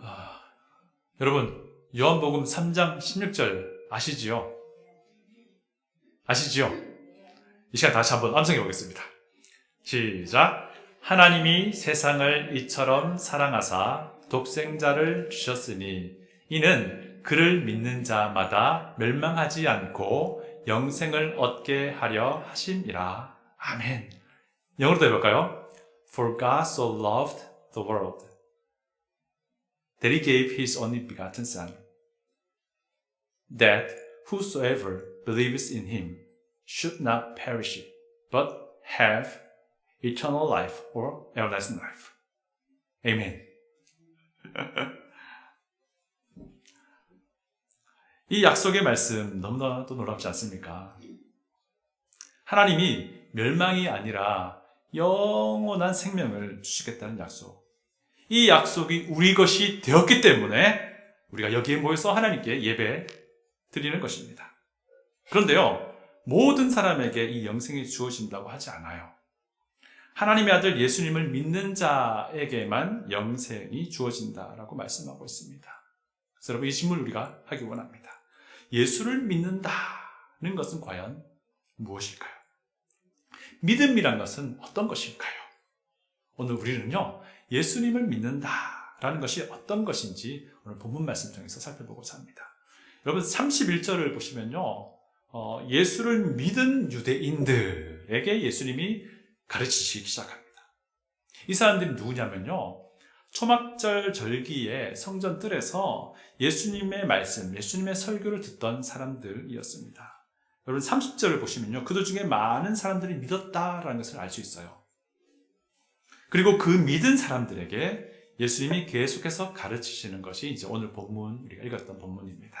아, 여러분, 요한복음 3장 16절 아시지요? 아시지요? 이 시간 다시 한번 암송해 보겠습니다. 시작. 하나님이 세상을 이처럼 사랑하사 독생자를 주셨으니 이는 그를 믿는 자마다 멸망하지 않고 영생을 얻게 하려 하심이라. 아멘. 영어로 해볼까요? For God so loved the world that he gave his only begotten Son, that whosoever believes in him should not perish, but have eternal life or everlasting life. Amen. 이 약속의 말씀 너무나도 놀랍지 않습니까? 하나님이 멸망이 아니라 영원한 생명을 주시겠다는 약속. 이 약속이 우리 것이 되었기 때문에 우리가 여기에 모여서 하나님께 예배 드리는 것입니다. 그런데요, 모든 사람에게 이 영생이 주어진다고 하지 않아요. 하나님의 아들 예수님을 믿는 자에게만 영생이 주어진다라고 말씀하고 있습니다. 그래서 여러분 이 질문 을 우리가 하기 원합니다. 예수를 믿는다는 것은 과연 무엇일까요? 믿음이란 것은 어떤 것일까요? 오늘 우리는요, 예수님을 믿는다라는 것이 어떤 것인지 오늘 본문 말씀 통해서 살펴보고자 합니다. 여러분 31절을 보시면요, 어, 예수를 믿은 유대인들에게 예수님이 가르치시기 시작합니다. 이 사람들이 누구냐면요, 초막절 절기에 성전 뜰에서 예수님의 말씀, 예수님의 설교를 듣던 사람들이었습니다. 여러분 30절을 보시면요. 그들 중에 많은 사람들이 믿었다라는 것을 알 수 있어요. 그리고 그 믿은 사람들에게 예수님이 계속해서 가르치시는 것이 이제 오늘 본문, 우리가 읽었던 본문입니다.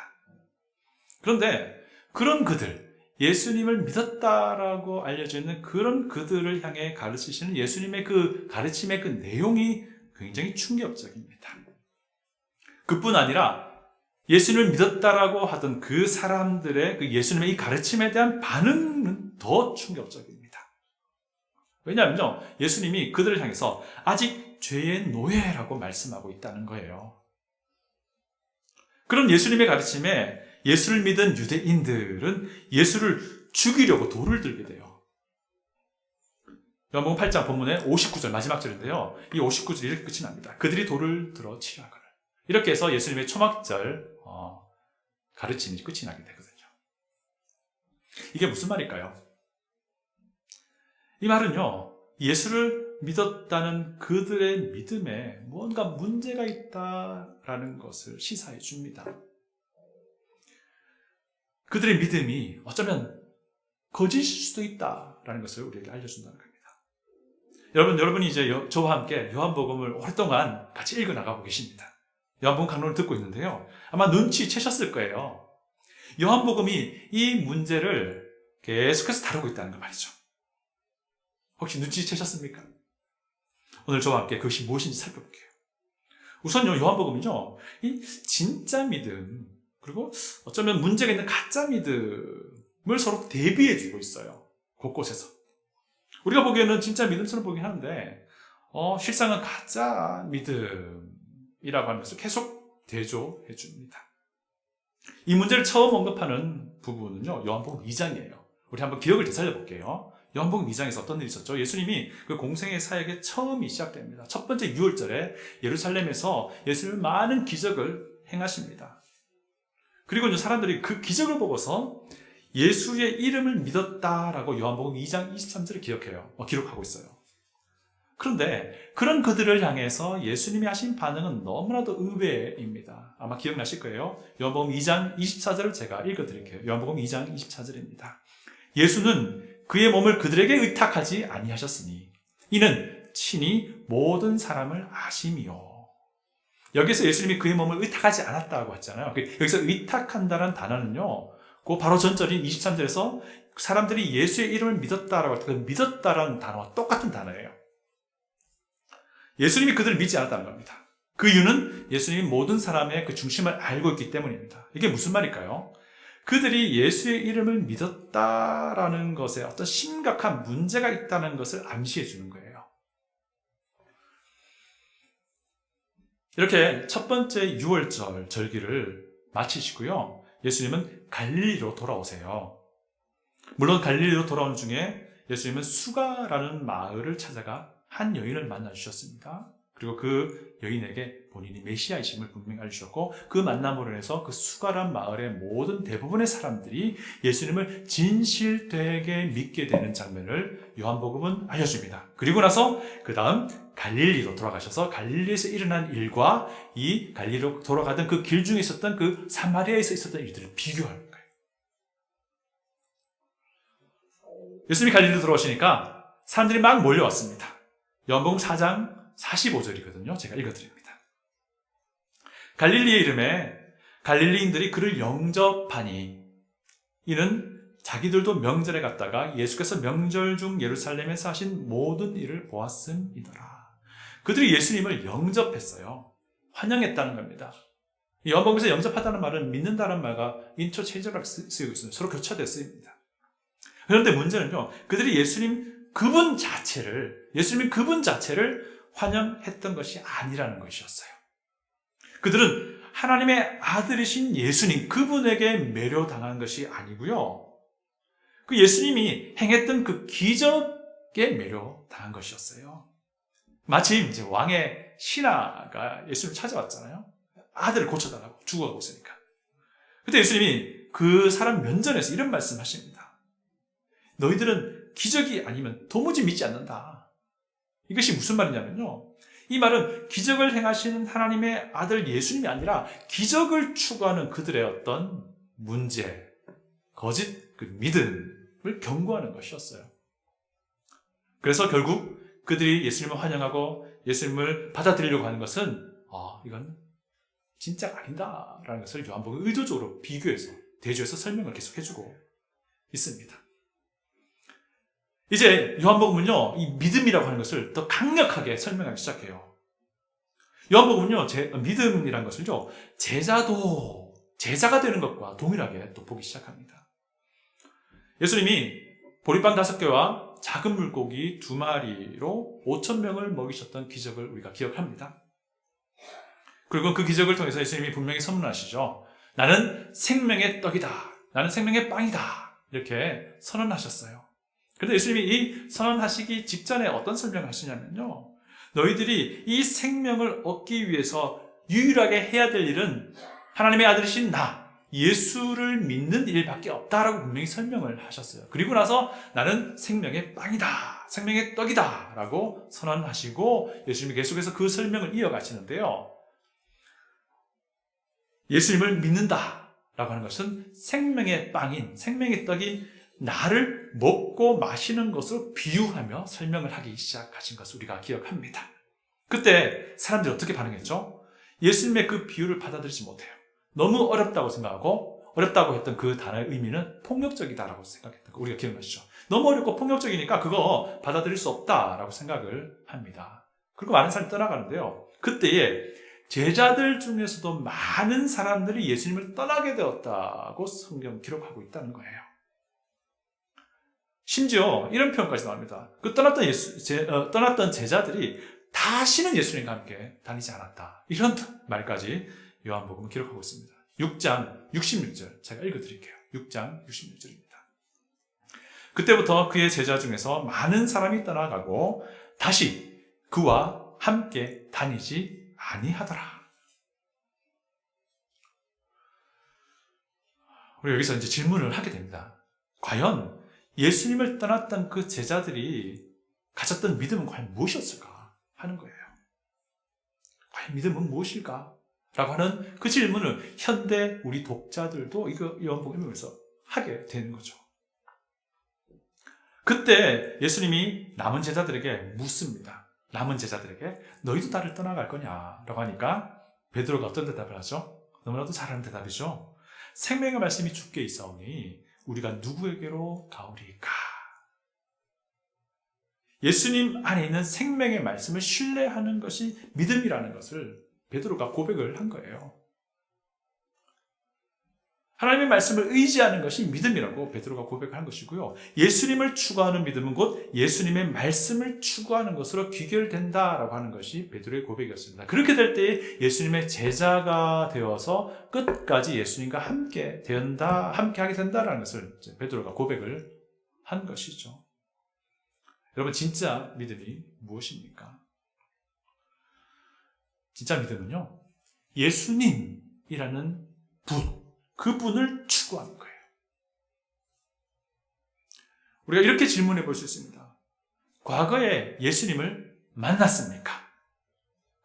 그런데 그런 그들, 예수님을 믿었다라고 알려져 있는 그런 그들을 향해 가르치시는 예수님의 그 가르침의 그 내용이 굉장히 충격적입니다. 그뿐 아니라 예수님을 믿었다라고 하던 그 사람들의 그 예수님의 이 가르침에 대한 반응은 더 충격적입니다. 왜냐하면요, 예수님이 그들을 향해서 아직 죄의 노예라고 말씀하고 있다는 거예요. 그런 예수님의 가르침에 예수를 믿은 유대인들은 예수를 죽이려고 돌을 들게 돼요. 요한복음 8장 본문의 59절 마지막 절인데요. 이 59절이 이렇게 끝이 납니다. 그들이 돌을 들어 치라거늘. 이렇게 해서 예수님의 초막절 어, 가르침이 끝이 나게 되거든요. 이게 무슨 말일까요? 이 말은요, 예수를 믿었다는 그들의 믿음에 무언가 문제가 있다라는 것을 시사해 줍니다. 그들의 믿음이 어쩌면 거짓일 수도 있다라는 것을 우리에게 알려준다는 겁니다. 여러분, 여러분이 이제 여- 저와 함께 요한복음을 오랫동안 같이 읽어 나가고 계십니다. 요한복음 강론을 듣고 있는데요. 아마 눈치채셨을 거예요. 요한복음이 이 문제를 계속해서 다루고 있다는 거 말이죠. 혹시 눈치채셨습니까? 오늘 저와 함께 그것이 무엇인지 살펴볼게요. 우선요, 요한복음은요, 이 진짜 믿음, 그리고 어쩌면 문제가 있는 가짜 믿음을 서로 대비해 주고 있어요. 곳곳에서. 우리가 보기에는 진짜 믿음처럼 보긴 하는데, 어, 실상은 가짜 믿음이라고 하면서 계속 대조해 줍니다. 이 문제를 처음 언급하는 부분은요, 요한복음 2장이에요. 우리 한번 기억을 되살려 볼게요. 요한복음 2장에서 어떤 일이 있었죠? 예수님이 그 공생의 사역의 처음이 시작됩니다. 첫 번째 6월절에 예루살렘에서 예수님은 많은 기적을 행하십니다. 그리고 이제 사람들이 그 기적을 보고서 예수의 이름을 믿었다라고 요한복음 2장 23절을 기억해요. 어, 기록하고 있어요. 그런데 그런 그들을 향해서 예수님이 하신 반응은 너무나도 의외입니다. 아마 기억나실 거예요. 요한복음 2장 24절을 제가 읽어드릴게요. 요한복음 2장 24절입니다. 예수는 그의 몸을 그들에게 의탁하지 아니하셨으니 이는 친히 모든 사람을 아심이요. 여기서 예수님이 그의 몸을 의탁하지 않았다고 했잖아요. 그 여기서 의탁한다는 단어는요. 그 바로 전절인 23절에서 사람들이 예수의 이름을 믿었다라고 할때 그 믿었다라는 단어와 똑같은 단어예요. 예수님이 그들을 믿지 않았다는 겁니다. 그 이유는 예수님이 모든 사람의 그 중심을 알고 있기 때문입니다. 이게 무슨 말일까요? 그들이 예수의 이름을 믿었다라는 것에 어떤 심각한 문제가 있다는 것을 암시해 주는 거예요. 이렇게 첫 번째 6월절 절기를 마치시고요. 예수님은 갈릴리로 돌아오세요. 물론 갈릴리로 돌아오는 중에 예수님은 수가라는 마을을 찾아가 한 여인을 만나 주셨습니다. 그리고 그 여인에게 본인이 메시아이심을 분명히 알려주셨고 그 만남으로 해서 그 수가란 마을의 모든 대부분의 사람들이 예수님을 진실되게 믿게 되는 장면을 요한복음은 알려줍니다. 그리고 나서 그 다음 갈릴리로 돌아가셔서 갈릴리에서 일어난 일과 이 갈릴리로 돌아가던 그 길 중에 있었던 그 사마리아에서 있었던 일들을 비교하는 거예요. 예수님이 갈릴리로 돌아오시니까 사람들이 막 몰려왔습니다. 요한복음 4장 45절이거든요. 제가 읽어드립니다. 갈릴리의 이름에 갈릴리인들이 그를 영접하니 이는 자기들도 명절에 갔다가 예수께서 명절 중 예루살렘에서 하신 모든 일을 보았음이더라. 그들이 예수님을 영접했어요. 환영했다는 겁니다. 이 요한복음에서 영접하다는 말은 믿는다는 말과 인터체인저라고 쓰이고 있습니다. 서로 교차되어 쓰입니다. 그런데 문제는요, 그들이 예수님 그분 자체를, 예수님 그분 자체를 환영했던 것이 아니라는 것이었어요. 그들은 하나님의 아들이신 예수님, 그분에게 매료당한 것이 아니고요. 그 예수님이 행했던 그 기적에 매료당한 것이었어요. 마침 이제 왕의 신하가 예수님을 찾아왔잖아요. 아들을 고쳐달라고 죽어가고 있으니까. 그때 예수님이 그 사람 면전에서 이런 말씀 하십니다. 너희들은 기적이 아니면 도무지 믿지 않는다. 이것이 무슨 말이냐면요. 이 말은 기적을 행하시는 하나님의 아들 예수님이 아니라 기적을 추구하는 그들의 어떤 문제, 거짓 그 믿음을 경고하는 것이었어요. 그래서 결국 그들이 예수님을 환영하고 예수님을 받아들이려고 하는 것은 아, 이건 진짜 아닌다라는 것을 요한복음 의도적으로 비교해서 대조해서 설명을 계속 해주고 있습니다. 이제 요한복음은요, 이 믿음이라고 하는 것을 더 강력하게 설명하기 시작해요. 요한복음은요, 제, 믿음이라는 것을요, 제자도, 제자가 되는 것과 동일하게 또 보기 시작합니다. 예수님이 보리빵 다섯 개와 작은 물고기 두 마리로 5천 명을 먹이셨던 기적을 우리가 기억합니다. 그리고 그 기적을 통해서 예수님이 분명히 선언하시죠. 나는 생명의 떡이다. 나는 생명의 빵이다. 이렇게 선언하셨어요. 그런데 예수님이 이 선언하시기 직전에 어떤 설명을 하시냐면요. 너희들이 이 생명을 얻기 위해서 유일하게 해야 될 일은 하나님의 아들이신 나, 예수를 믿는 일밖에 없다라고 분명히 설명을 하셨어요. 그리고 나서 나는 생명의 빵이다, 생명의 떡이다 라고 선언하시고 예수님이 계속해서 그 설명을 이어가시는데요. 예수님을 믿는다 라고 하는 것은 생명의 빵인, 생명의 떡인 나를 먹고 마시는 것으로 비유하며 설명을 하기 시작하신 것을 우리가 기억합니다. 그때 사람들이 어떻게 반응했죠? 예수님의 그 비유를 받아들이지 못해요. 너무 어렵다고 생각하고 어렵다고 했던 그 단어의 의미는 폭력적이다라고 생각했던 거 우리가 기억나시죠? 너무 어렵고 폭력적이니까 그거 받아들일 수 없다라고 생각을 합니다. 그리고 많은 사람이 떠나가는데요. 그때에 제자들 중에서도 많은 사람들이 예수님을 떠나게 되었다고 성경 기록하고 있다는 거예요. 심지어 이런 표현까지 나옵니다. 그 떠났던 예수, 제, 어, 떠났던 제자들이 다시는 예수님과 함께 다니지 않았다. 이런 말까지 요한복음은 기록하고 있습니다. 6장 66절 제가 읽어드릴게요. 6장 66절입니다. 그때부터 그의 제자 중에서 많은 사람이 떠나가고 다시 그와 함께 다니지 아니하더라. 우리 여기서 이제 질문을 하게 됩니다. 과연 예수님을 떠났던 그 제자들이 가졌던 믿음은 과연 무엇이었을까 하는 거예요. 과연 믿음은 무엇일까? 라고 하는 그 질문을 현대 우리 독자들도 이거 요한복음 읽으면서 하게 되는 거죠. 그때 예수님이 남은 제자들에게 묻습니다. 남은 제자들에게 너희도 나를 떠나갈 거냐? 라고 하니까 베드로가 어떤 대답을 하죠? 너무나도 잘하는 대답이죠. 생명의 말씀이 죽게 있사오니 우리가 누구에게로 가오리까? 예수님 안에 있는 생명의 말씀을 신뢰하는 것이 믿음이라는 것을 베드로가 고백을 한 거예요. 하나님의 말씀을 의지하는 것이 믿음이라고 베드로가 고백한 것이고요. 예수님을 추구하는 믿음은 곧 예수님의 말씀을 추구하는 것으로 귀결된다라고 하는 것이 베드로의 고백이었습니다. 그렇게 될때 예수님의 제자가 되어서 끝까지 예수님과 함께 된다, 함께 하게 된다라는 것을 베드로가 고백을 한 것이죠. 여러분 진짜 믿음이 무엇입니까? 진짜 믿음은요. 예수님이라는 분, 그분을 추구하는 거예요. 우리가 이렇게 질문해 볼 수 있습니다. 과거에 예수님을 만났습니까?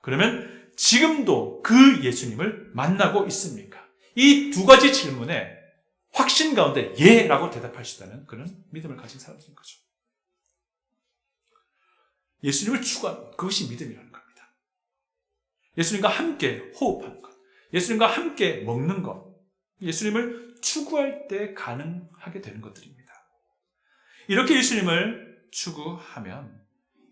그러면 지금도 그 예수님을 만나고 있습니까? 이 두 가지 질문에 확신 가운데 예 라고 대답할 수 있다는 그런 믿음을 가진 사람인 거죠. 예수님을 추구하는 것, 그것이 믿음이라는 겁니다. 예수님과 함께 호흡하는 것, 예수님과 함께 먹는 것, 예수님을 추구할 때 가능하게 되는 것들입니다. 이렇게 예수님을 추구하면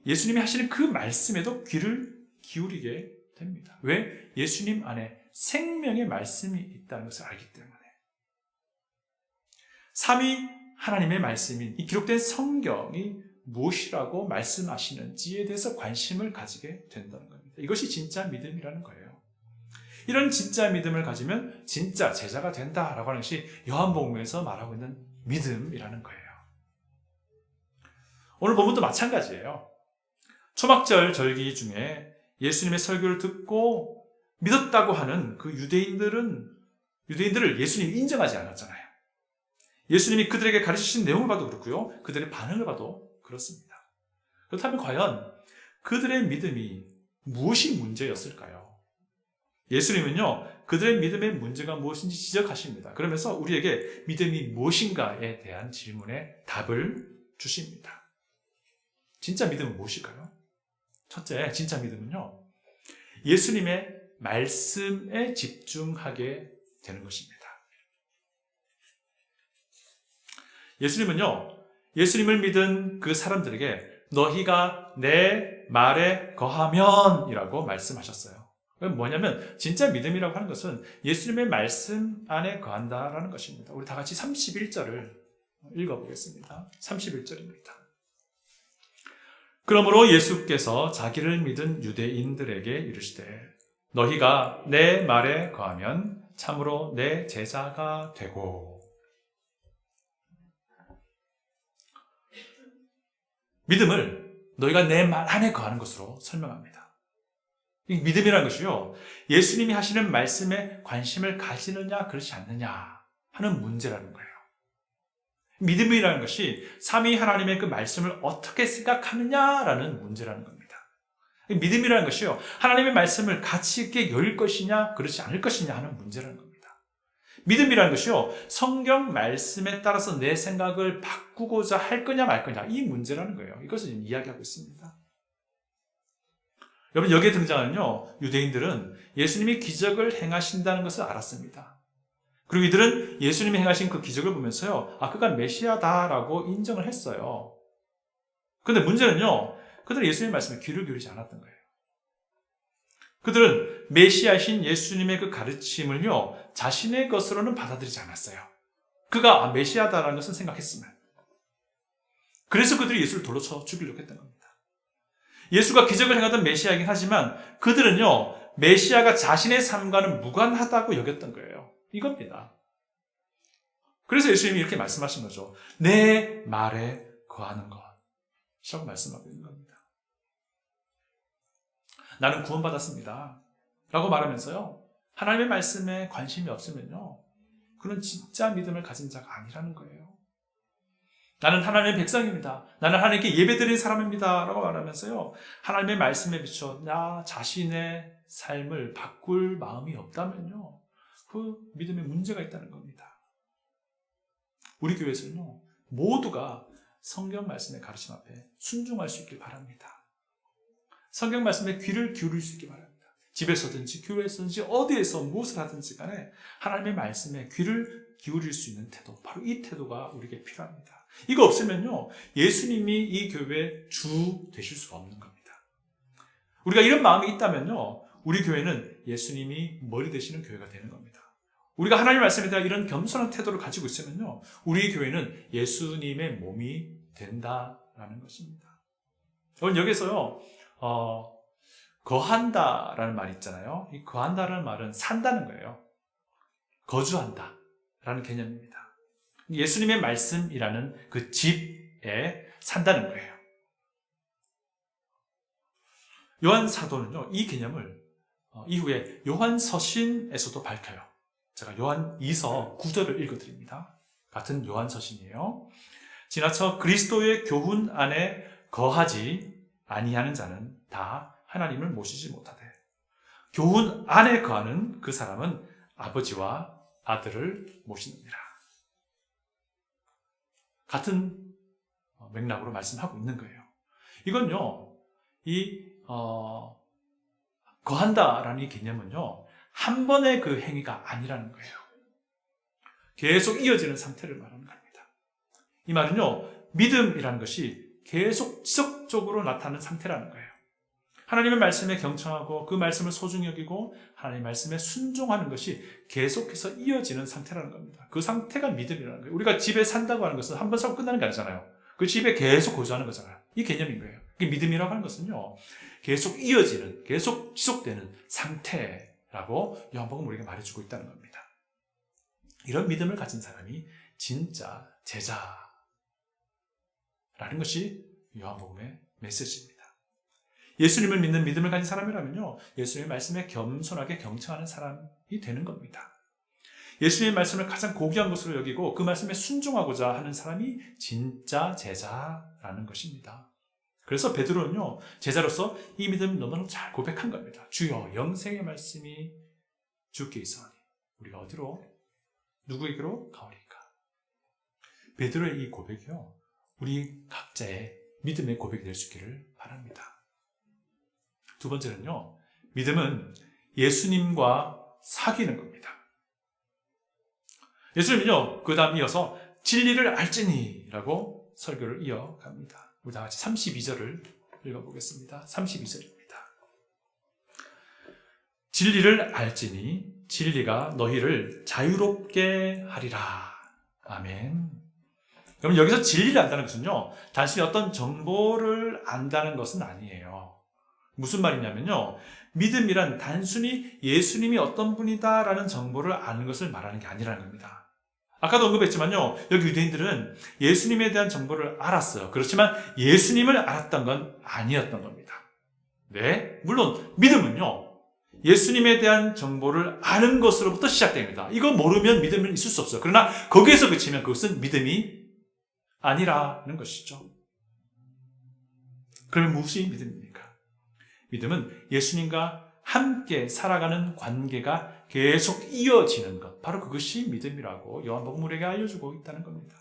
예수님이 하시는 그 말씀에도 귀를 기울이게 됩니다. 왜? 예수님 안에 생명의 말씀이 있다는 것을 알기 때문에. 삼위 하나님의 말씀인 이 기록된 성경이 무엇이라고 말씀하시는지에 대해서 관심을 가지게 된다는 겁니다. 이것이 진짜 믿음이라는 거예요. 이런 진짜 믿음을 가지면 진짜 제자가 된다라고 하는 것이 요한복음에서 말하고 있는 믿음이라는 거예요. 오늘 본문도 마찬가지예요. 초막절 절기 중에 예수님의 설교를 듣고 믿었다고 하는 그 유대인들은 유대인들을 예수님이 인정하지 않았잖아요. 예수님이 그들에게 가르치신 내용을 봐도 그렇고요. 그들의 반응을 봐도 그렇습니다. 그렇다면 과연 그들의 믿음이 무엇이 문제였을까요? 예수님은요, 그들의 믿음의 문제가 무엇인지 지적하십니다. 그러면서 우리에게 믿음이 무엇인가에 대한 질문에 답을 주십니다. 진짜 믿음은 무엇일까요? 첫째, 진짜 믿음은요, 예수님의 말씀에 집중하게 되는 것입니다. 예수님은요, 예수님을 믿은 그 사람들에게 너희가 내 말에 거하면 이라고 말씀하셨어요. 뭐냐면 진짜 믿음이라고 하는 것은 예수님의 말씀 안에 거한다라는 것입니다. 우리 다 같이 31절을 읽어보겠습니다. 31절입니다. 그러므로 예수께서 자기를 믿은 유대인들에게 이르시되 너희가 내 말에 거하면 참으로 내 제자가 되고 믿음을 너희가 내 말 안에 거하는 것으로 설명합니다. 이 믿음이라는 것이요. 예수님이 하시는 말씀에 관심을 가지느냐, 그렇지 않느냐 하는 문제라는 거예요. 믿음이라는 것이 삼위 하나님의 그 말씀을 어떻게 생각하느냐라는 문제라는 겁니다. 믿음이라는 것이요. 하나님의 말씀을 가치 있게 여길 것이냐, 그렇지 않을 것이냐 하는 문제라는 겁니다. 믿음이라는 것이요. 성경 말씀에 따라서 내 생각을 바꾸고자 할 거냐 말 거냐 이 문제라는 거예요. 이것을 이야기하고 있습니다. 여러분 여기에 등장하는요. 유대인들은 예수님이 기적을 행하신다는 것을 알았습니다. 그리고 이들은 예수님이 행하신 그 기적을 보면서요. 아 그가 메시아다라고 인정을 했어요. 근데 문제는요. 그들은 예수님 말씀에 귀를 기울이지 않았던 거예요. 그들은 메시아신 예수님의 그 가르침을요, 자신의 것으로는 받아들이지 않았어요. 그가 아, 메시아다라는 것은 생각했으면. 그래서 그들이 예수를 돌로 쳐 죽이려고 했던 겁니다. 예수가 기적을 행하던 메시아이긴 하지만 그들은요, 메시아가 자신의 삶과는 무관하다고 여겼던 거예요. 이겁니다. 그래서 예수님이 이렇게 말씀하신 거죠. 내 말에 거하는 것. 이라고 말씀하고 있는 겁니다. 나는 구원받았습니다. 라고 말하면서요. 하나님의 말씀에 관심이 없으면요. 그는 진짜 믿음을 가진 자가 아니라는 거예요. 나는 하나님의 백성입니다. 나는 하나님께 예배드린 사람입니다. 라고 말하면서요. 하나님의 말씀에 비춰 나 자신의 삶을 바꿀 마음이 없다면요. 그 믿음에 문제가 있다는 겁니다. 우리 교회에서는요. 모두가 성경 말씀의 가르침 앞에 순종할 수 있길 바랍니다. 성경 말씀에 귀를 기울일 수 있기 바랍니다. 집에서든지 교회에서든지 어디에서 무엇을 하든지 간에 하나님의 말씀에 귀를 기울일 수 있는 태도, 바로 이 태도가 우리에게 필요합니다. 이거 없으면요, 예수님이 이 교회의 주 되실 수가 없는 겁니다. 우리가 이런 마음이 있다면요, 우리 교회는 예수님이 머리 되시는 교회가 되는 겁니다. 우리가 하나님 말씀에 대한 이런 겸손한 태도를 가지고 있으면요. 우리 교회는 예수님의 몸이 된다라는 것입니다. 여러분 여기서요. 어, 거한다라는 말이 있잖아요. 이 거한다라는 말은 산다는 거예요. 거주한다 라는 개념입니다. 예수님의 말씀이라는 그 집에 산다는 거예요. 요한 사도는요, 이 개념을 어, 이후에 요한 서신에서도 밝혀요. 제가 요한 2서 9절을 읽어드립니다. 같은 요한 서신이에요. 지나쳐 그리스도의 교훈 안에 거하지 아니하는 자는 다 하나님을 모시지 못하되 교훈 안에 거하는 그 사람은 아버지와 아들을 모시느니라. 같은 어, 맥락으로 말씀하고 있는 거예요. 이건요, 이, 어, 거한다라는 이 개념은요, 한 번의 그 행위가 아니라는 거예요. 계속 이어지는 상태를 말하는 겁니다. 이 말은요, 믿음이라는 것이 계속 지속적으로 나타나는 상태라는 거예요. 하나님의 말씀에 경청하고 그 말씀을 소중히 여기고 하나님의 말씀에 순종하는 것이 계속해서 이어지는 상태라는 겁니다. 그 상태가 믿음이라는 거예요. 우리가 집에 산다고 하는 것은 한 번 살고 끝나는 게 아니잖아요. 그 집에 계속 거주하는 거잖아요. 이 개념인 거예요. 그 믿음이라고 하는 것은요. 계속 이어지는, 계속 지속되는 상태라고 요한복음 우리에게 말해주고 있다는 겁니다. 이런 믿음을 가진 사람이 진짜 제자라는 것이 요한복음의 메시지입니다. 예수님을 믿는 믿음을 가진 사람이라면요, 예수님의 말씀에 겸손하게 경청하는 사람이 되는 겁니다. 예수님의 말씀을 가장 고귀한 것으로 여기고 그 말씀에 순종하고자 하는 사람이 진짜 제자라는 것입니다. 그래서 베드로는요, 제자로서 이 믿음을 너무너무 잘 고백한 겁니다. 주여, 영생의 말씀이 주께 있어하니 우리가 어디로, 누구에게로 가오리까? 베드로의 이 고백이요, 우리 각자의 믿음의 고백이 될 수 있기를 바랍니다. 두 번째는요, 믿음은 예수님과 사귀는 겁니다. 예수님은요, 그 다음 이어서 진리를 알지니라고 설교를 이어갑니다. 우리 다 같이 32절을 읽어보겠습니다. 32절입니다. 진리를 알지니 진리가 너희를 자유롭게 하리라. 아멘. 그럼 여기서 진리를 안다는 것은요, 단순히 어떤 정보를 안다는 것은 아니에요. 무슨 말이냐면요. 믿음이란 단순히 예수님이 어떤 분이다라는 정보를 아는 것을 말하는 게 아니라는 겁니다. 아까도 언급했지만요. 여기 유대인들은 예수님에 대한 정보를 알았어요. 그렇지만 예수님을 알았던 건 아니었던 겁니다. 네. 물론 믿음은요. 예수님에 대한 정보를 아는 것으로부터 시작됩니다. 이거 모르면 믿음은 있을 수 없어요. 그러나 거기에서 그치면 그것은 믿음이 아니라는 것이죠. 그러면 무엇이 믿음입니까? 믿음은 예수님과 함께 살아가는 관계가 계속 이어지는 것. 바로 그것이 믿음이라고 요한복음 우리에게 알려주고 있다는 겁니다.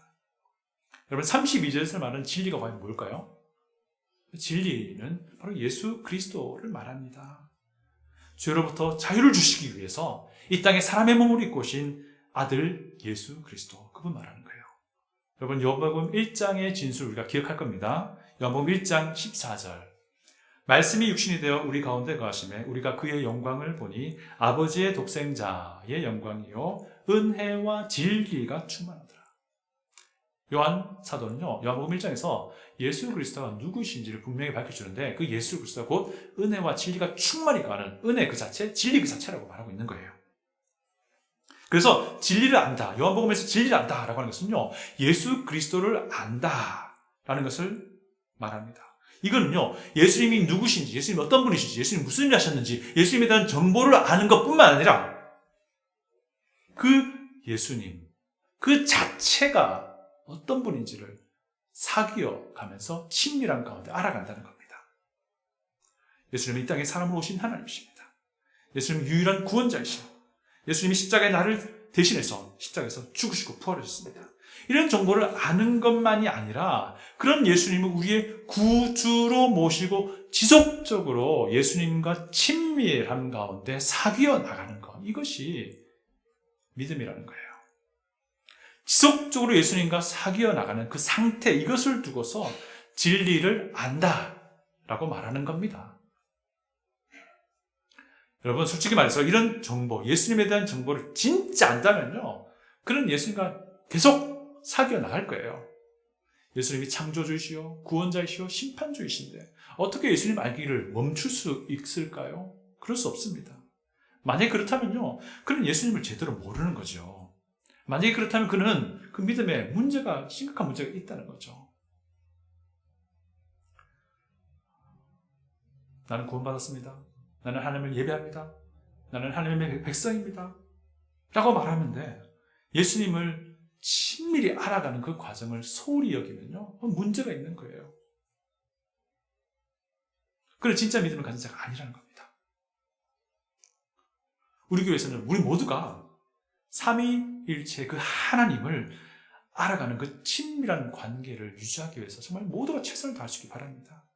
여러분 32절에서 말하는 진리가 과연 뭘까요? 진리는 바로 예수 그리스도를 말합니다. 죄로부터 자유를 주시기 위해서 이 땅에 사람의 몸을 입고 오신 아들 예수 그리스도 그분 말하는 거예요. 여러분 요한복음 1장의 진술 우리가 기억할 겁니다. 요한복음 1장 14절 말씀이 육신이 되어 우리 가운데 거하심에 우리가 그의 영광을 보니 아버지의 독생자의 영광이요 은혜와 진리가 충만하더라. 요한 사도는요 요한복음 1장에서 예수 그리스도가 누구신지를 분명히 밝혀주는데 그 예수 그리스도가 곧 은혜와 진리가 충만히 가는 은혜 그 자체, 진리 그 자체라고 말하고 있는 거예요. 그래서 진리를 안다. 요한복음에서 진리를 안다라고 하는 것은요 예수 그리스도를 안다라는 것을 말합니다. 이거는요, 예수님이 누구신지, 예수님이 어떤 분이신지, 예수님이 무슨 일 하셨는지, 예수님에 대한 정보를 아는 것 뿐만 아니라, 그 예수님, 그 자체가 어떤 분인지를 사귀어 가면서 친밀한 가운데 알아간다는 겁니다. 예수님은 이 땅에 사람으로 오신 하나님이십니다. 예수님은 유일한 구원자이시고, 예수님이 십자가의 나를 대신해서 십자가에서 죽으시고 부활하셨습니다. 이런 정보를 아는 것만이 아니라 그런 예수님을 우리의 구주로 모시고 지속적으로 예수님과 친밀한 가운데 사귀어 나가는 것. 이것이 믿음이라는 거예요. 지속적으로 예수님과 사귀어 나가는 그 상태, 이것을 두고서 진리를 안다. 라고 말하는 겁니다. 여러분 솔직히 말해서 이런 정보, 예수님에 대한 정보를 진짜 안다면요. 그런 예수님과 계속 사귀어 나갈 거예요. 예수님이 창조주이시요, 구원자이시요, 심판주이신데 어떻게 예수님 알기를 멈출 수 있을까요? 그럴 수 없습니다. 만약에 그렇다면요, 그는 예수님을 제대로 모르는 거죠. 만약에 그렇다면 그는 그 믿음에 문제가, 심각한 문제가 있다는 거죠. 나는 구원받았습니다. 나는 하나님을 예배합니다. 나는 하나님의 백성입니다. 라고 말하면 돼. 예수님을 친밀히 알아가는 그 과정을 소홀히 여기면요. 문제가 있는 거예요. 그래, 진짜 믿음을 가진 자가 아니라는 겁니다. 우리 교회에서는 우리 모두가 삼위일체 그 하나님을 알아가는 그 친밀한 관계를 유지하기 위해서 정말 모두가 최선을 있기 바랍니다.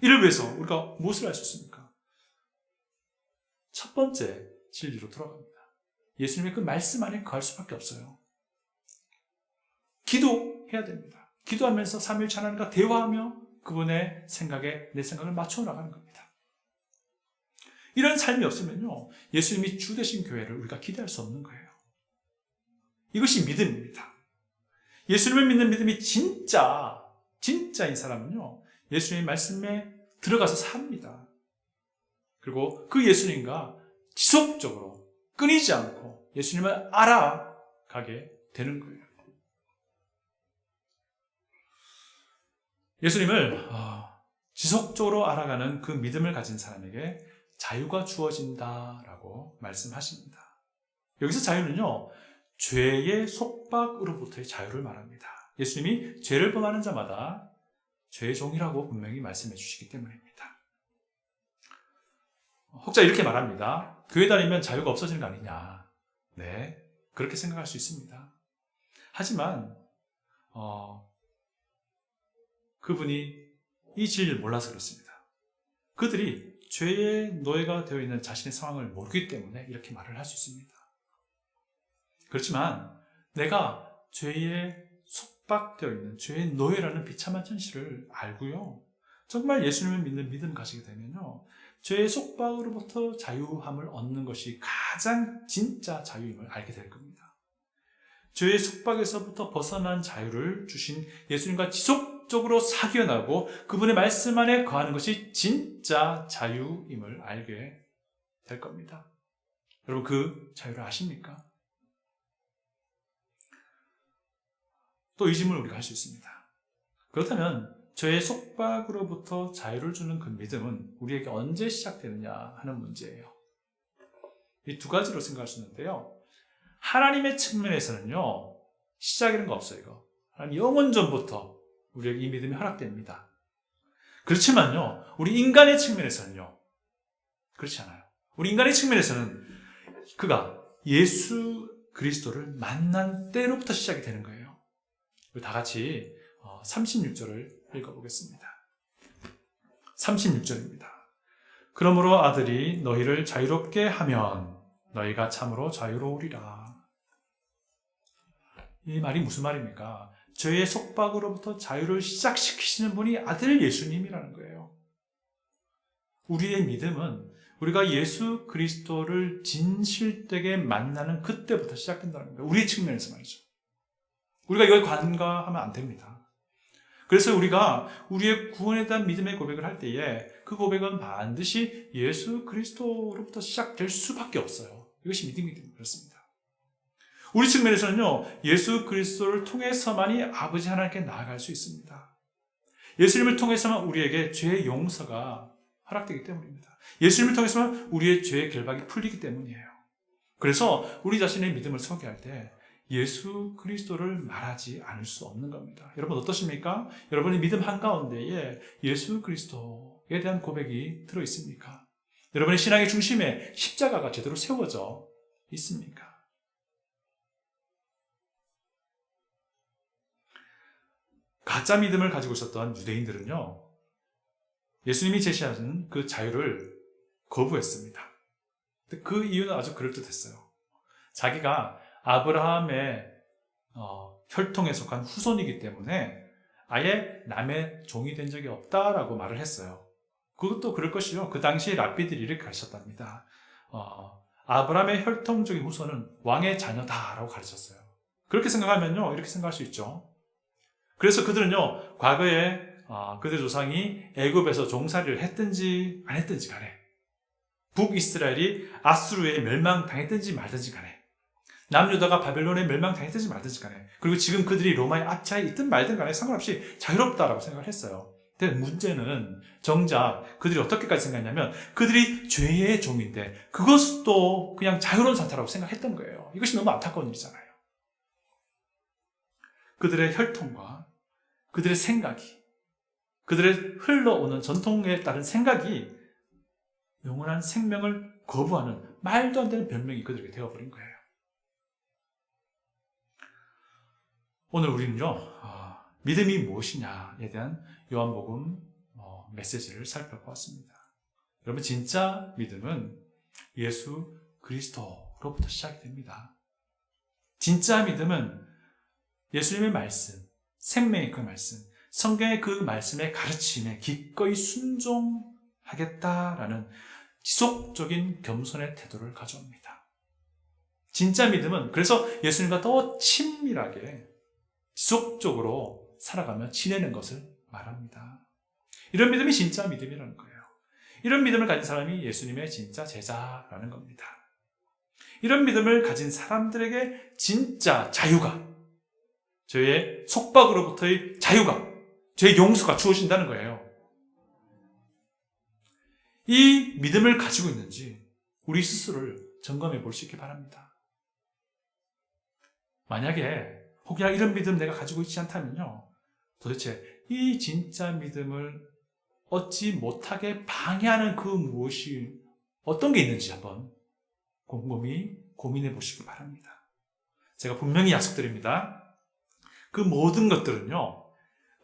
이를 위해서 우리가 무엇을 할 수 있습니까? 첫 번째 진리로 돌아갑니다. 예수님의 그 말씀 안에 거할 수밖에 없어요. 기도해야 됩니다. 기도하면서 삼일차 하나님과 대화하며 그분의 생각에 내 생각을 맞춰 나가는 겁니다. 이런 삶이 없으면요, 예수님이 주 되신 교회를 우리가 기대할 수 없는 거예요. 이것이 믿음입니다. 예수님을 믿는 믿음이 진짜, 진짜인 사람은요, 예수님의 말씀에 들어가서 삽니다. 그리고 그 예수님과 지속적으로 끊이지 않고 예수님을 알아가게 되는 거예요. 예수님을 아, 지속적으로 알아가는 그 믿음을 가진 사람에게 자유가 주어진다라고 말씀하십니다. 여기서 자유는요, 죄의 속박으로부터의 자유를 말합니다. 예수님이 죄를 범하는 자마다 죄의 종이라고 분명히 말씀해 주시기 때문입니다. 혹자 이렇게 말합니다. 교회 다니면 자유가 없어지는 거 아니냐. 네, 그렇게 생각할 수 있습니다. 하지만 어, 그분이 이 진리를 몰라서 그렇습니다. 그들이 죄의 노예가 되어 있는 자신의 상황을 모르기 때문에 이렇게 말을 할 수 있습니다. 그렇지만 내가 죄의 속박되어 있는 죄의 노예라는 비참한 현실을 알고요. 정말 예수님을 믿는 믿음 가지게 되면요. 죄의 속박으로부터 자유함을 얻는 것이 가장 진짜 자유임을 알게 될 겁니다. 죄의 속박에서부터 벗어난 자유를 주신 예수님과 지속적으로 사귀어나고 그분의 말씀 안에 거하는 것이 진짜 자유임을 알게 될 겁니다. 여러분 그 자유를 아십니까? 또이 질문을 우리가 할 수 있습니다. 그렇다면 저의 속박으로부터 자유를 주는 그 믿음은 우리에게 언제 시작되느냐 하는 문제예요. 이 두 가지로 생각할 수 있는데요. 하나님의 측면에서는요, 시작이라는 거 없어요, 이거. 하나님 영원 전부터 우리에게 이 믿음이 허락됩니다. 그렇지만요, 우리 인간의 측면에서는요, 그렇지 않아요. 우리 인간의 측면에서는 그가 예수 그리스도를 만난 때로부터 시작이 되는 거예요. 우리 다 같이 36절을 읽어보겠습니다. 36절입니다. 그러므로 아들이 너희를 자유롭게 하면 너희가 참으로 자유로우리라. 이 말이 무슨 말입니까? 죄의 속박으로부터 자유를 시작시키시는 분이 아들 예수님이라는 거예요. 우리의 믿음은 우리가 예수 그리스도를 진실되게 만나는 그때부터 시작된다는 거예요. 우리의 측면에서 말이죠. 우리가 이걸 관가하면 안 됩니다. 그래서 우리가 우리의 구원에 대한 믿음의 고백을 할 때에 그 고백은 반드시 예수 그리스도로부터 시작될 수밖에 없어요. 이것이 믿음이 그렇습니다. 우리 측면에서는요, 예수 그리스도를 통해서만이 아버지 하나님께 나아갈 수 있습니다. 예수님을 통해서만 우리에게 죄의 용서가 허락되기 때문입니다. 예수님을 통해서만 우리의 죄의 결박이 풀리기 때문이에요. 그래서 우리 자신의 믿음을 소개할 때 예수 그리스도를 말하지 않을 수 없는 겁니다. 여러분 어떠십니까? 여러분의 믿음 한가운데에 예수 그리스도에 대한 고백이 들어 있습니까? 여러분의 신앙의 중심에 십자가가 제대로 세워져 있습니까? 가짜 믿음을 가지고 있었던 유대인들은요, 예수님이 제시하신 그 자유를 거부했습니다. 그 이유는 아주 그럴듯했어요. 자기가 아브라함의 어, 혈통에 속한 후손이기 때문에 아예 남의 종이 된 적이 없다라고 말을 했어요. 그것도 그럴 것이요. 그 당시에 랍비들이 이렇게 가르쳤답니다. 어, 아브라함의 혈통적인 후손은 왕의 자녀다라고 가르쳤어요. 그렇게 생각하면요, 이렇게 생각할 수 있죠. 그래서 그들은요, 과거에 어, 그들 조상이 애굽에서 종살이를 했든지 안 했든지 간에 북이스라엘이 아수르에 멸망당했든지 말든지 간에 남유다가 바벨론에 멸망당했든지 말든지 간에 그리고 지금 그들이 로마의 압차에 있든 말든 간에 상관없이 자유롭다라고 생각을 했어요. 근데 문제는 정작 그들이 어떻게까지 생각했냐면 그들이 죄의 종인데 그것도 그냥 자유로운 상태라고 생각했던 거예요. 이것이 너무 안타까운 일이잖아요. 그들의 혈통과 그들의 생각이 그들의 흘러오는 전통에 따른 생각이 영원한 생명을 거부하는 말도 안 되는 변명이 그들에게 되어버린 거예요. 오늘 우리는요, 아, 믿음이 무엇이냐에 대한 요한복음 어, 메시지를 살펴보았습니다. 여러분, 진짜 믿음은 예수 그리스도로부터 시작이 됩니다. 진짜 믿음은 예수님의 말씀, 생명의 그 말씀, 성경의 그 말씀의 가르침에 기꺼이 순종하겠다라는 지속적인 겸손의 태도를 가져옵니다. 진짜 믿음은 그래서 예수님과 더 친밀하게 지속적으로 살아가며 지내는 것을 말합니다. 이런 믿음이 진짜 믿음이라는 거예요. 이런 믿음을 가진 사람이 예수님의 진짜 제자라는 겁니다. 이런 믿음을 가진 사람들에게 진짜 자유가, 저의 속박으로부터의 자유가, 저의 용서가 주어진다는 거예요. 이 믿음을 가지고 있는지 우리 스스로를 점검해 볼 수 있기 바랍니다. 만약에 혹여나 이런 믿음 내가 가지고 있지 않다면요. 도대체 이 진짜 믿음을 얻지 못하게 방해하는 그 무엇이 어떤 게 있는지 한번 곰곰이 고민해 보시기 바랍니다. 제가 분명히 약속드립니다. 그 모든 것들은요,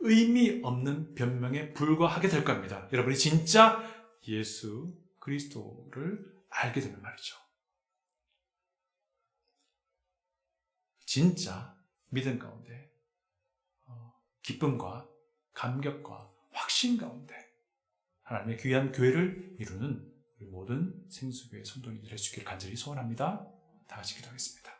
의미 없는 변명에 불과하게 될 겁니다. 여러분이 진짜 예수 그리스도를 알게 되면 말이죠. 진짜 믿음 가운데 어, 기쁨과 감격과 확신 가운데 하나님의 귀한 교회를 이루는 우리 모든 생수교회 성도님들 의 수기를 간절히 소원합니다. 다 같이 기도하겠습니다.